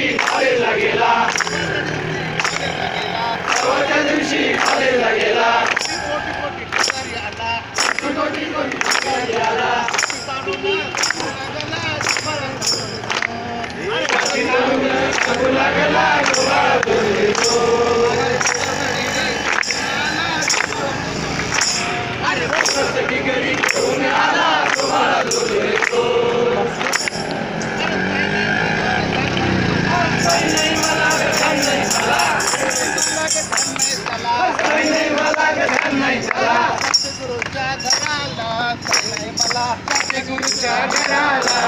कॉलेजला गेला. किती कोटी कोटी ठिकाणी आला सांडून लागला तुम्हाला गुरुच्या घराला चाललंय मला गुरुच्या घराला